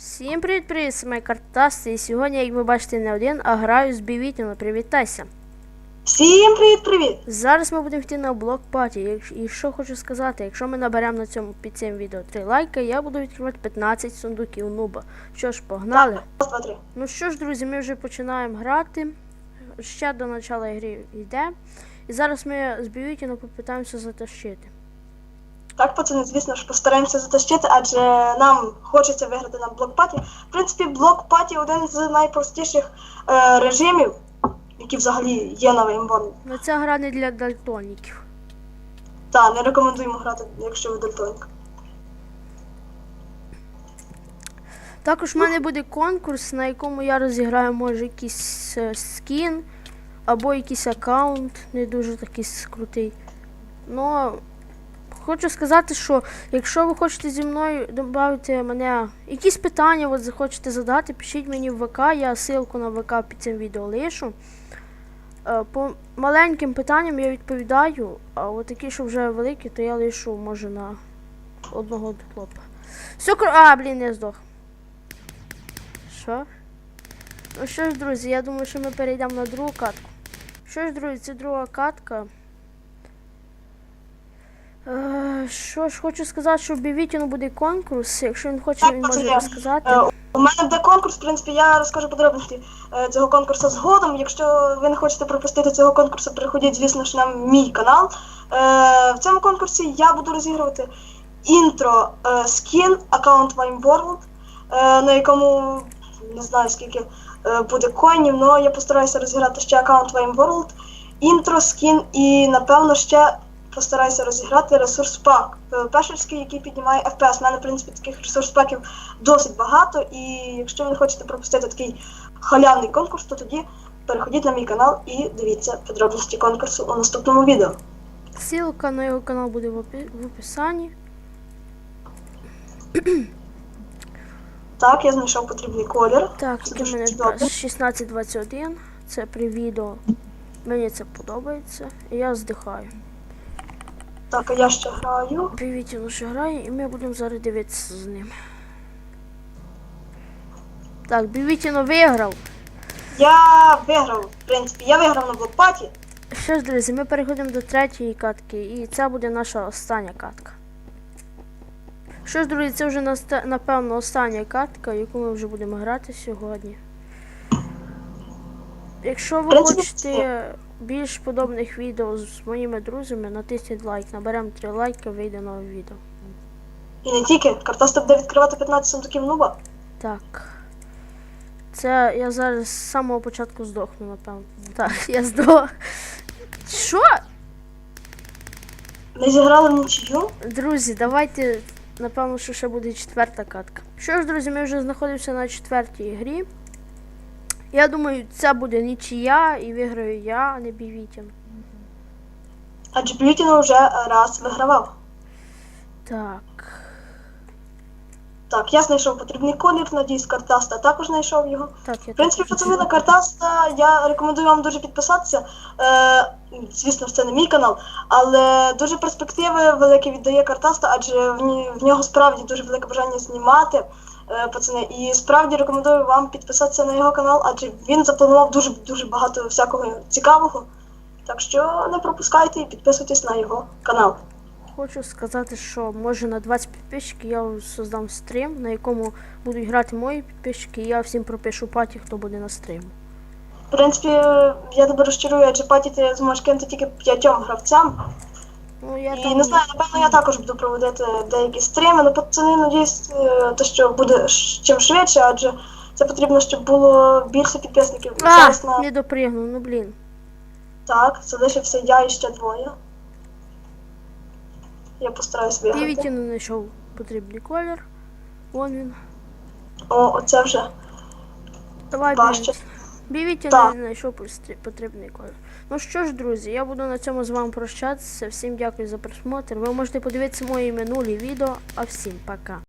Всім привіт, привіт, це мої картасти. І сьогодні, як ви бачите, не один, а граю з Бівітіно. Привітайся. Всім привіт-привіт! Зараз ми будемо йти на блок паті. І що хочу сказати, якщо ми наберемо на цьому під цим відео 3 лайки, я буду відкривати 15 сундуків нуба. Що ж, погнали. Раз, два. Ну що ж, друзі, ми вже починаємо грати. Ще до початку гри йде. І зараз ми з Бівітіно попитаємося затащити. Так, пацани, звісно ж, постараємося затащити, адже нам хочеться виграти на блокпаті. В принципі, блокпаті один з найпростіших е, режимів, які взагалі є на Веймборні. Ну ця гра не для дальтоніків. Та, не рекомендуємо грати, якщо ви дальтонік. Також в мене буде конкурс, на якому я розіграю, може, якийсь е, скін або якийсь аккаунт, не дуже такий крутий. Ну, хочу сказати, що якщо ви хочете зі мною додати мене якісь питання, от захочете задати, пишіть мені в ВК, я ссылку на ВК під цим відео лишу. Е, По маленьким питанням я відповідаю, а от такі, що вже великі, то я лишу, може, на одного хлопа. Все, а, блін, я здох. Що? Ну що ж, друзі, я думаю, що ми перейдемо на другу катку. Що ж, друзі, це друга катка. Е, що ж, хочу сказати, що в Бівітіну буде конкурс. Якщо він хоче, він може пацани, розказати. Е, у мене буде конкурс, в принципі, я розкажу подробності е, цього конкурсу згодом. Якщо ви не хочете пропустити цього конкурсу, переходіть, звісно ж, на мій канал. В цьому конкурсі я буду розігрувати інтро скін аккаунт Vine World, е, на якому не знаю скільки буде коїнів, але я постараюся розіграти ще аккаунт Vine World, інтро скін і напевно ще постараюся розіграти ресурс пак пешерський, який піднімає FPS. У мене, в принципі, таких ресурс паків досить багато, і якщо ви не хочете пропустити такий халявний конкурс, то тоді переходіть на мій канал і дивіться подробності конкурсу у наступному відео. Ссылка на його канал буде в, опі- в описанні. Так, я знайшов потрібний колір. Так, Це мене 1621. Це при відео. Мені це подобається. І я здихаю. Так, а я ще граю. Бівітіно ще грає, і ми будемо зараз дивитися з ним. Так, Бівітіно виграв. Я виграв, в принципі, я виграв на блокпаті. Що ж, друзі, ми переходимо до третьої катки, і це буде наша остання катка. Що ж, друзі, це вже напевно остання катка, яку ми вже будемо грати сьогодні. Якщо ви хочете більш подобних відео з моїми друзями, натисніть лайк. Наберемо 3 лайки, вийде нове відео. І не тільки, картоста буде відкривати 15 сундуків нуба. Так. Це я зараз з самого початку здохну, напевно. Так, я здох. Що? Ми зіграли в нічию. Друзі, давайте, напевно, що ще буде четверта катка. Що ж, друзі, ми вже знаходимося на четвертій грі. Я думаю, це буде нічия і виграю я, а не Бівітін. Адже Б'ютіно вже раз вигравав. Так. Так, я знайшов потрібний колір, надіюсь, картаста також знайшов його. Так, я В принципі, пацани на картаста я рекомендую вам дуже підписатися. Е, звісно це не мій канал, але дуже перспективи великі віддає картаста, адже в, ні- в нього справді дуже велике бажання знімати. Е, Пацани, і справді рекомендую вам підписатися на його канал, адже він запланував дуже дуже багато всякого цікавого. Так що не пропускайте і підписуйтесь на його канал. хочу сказати, що може на 20 підписчиків я создам стрім, на якому будуть грати мої підписчики, і я всім пропишу паті, хто буде на стріму. В принципі, я тебе розчарую, адже паті ти зможеш кинути тільки п'ятьом гравцям. Ну, я І там... не знаю, напевно, я також буду проводити деякі стріми, але пацани, надіюсь, е, те, що буде чим швидше, адже це потрібно, щоб було більше підписників. А, Зараз на не допригнув, ну блін. так, залишився я і ще двоє. Я постараюсь виграти. Дивіться, не знайшов потрібний колір. Вон він. О, оце вже. Давай Важче. Бівіті я не знайшов потрібний колір. Ну що ж, друзі, я буду на цьому з вами прощатися. Всім дякую за просмотр. Ви можете подивитися мої минулі відео, а всім пока.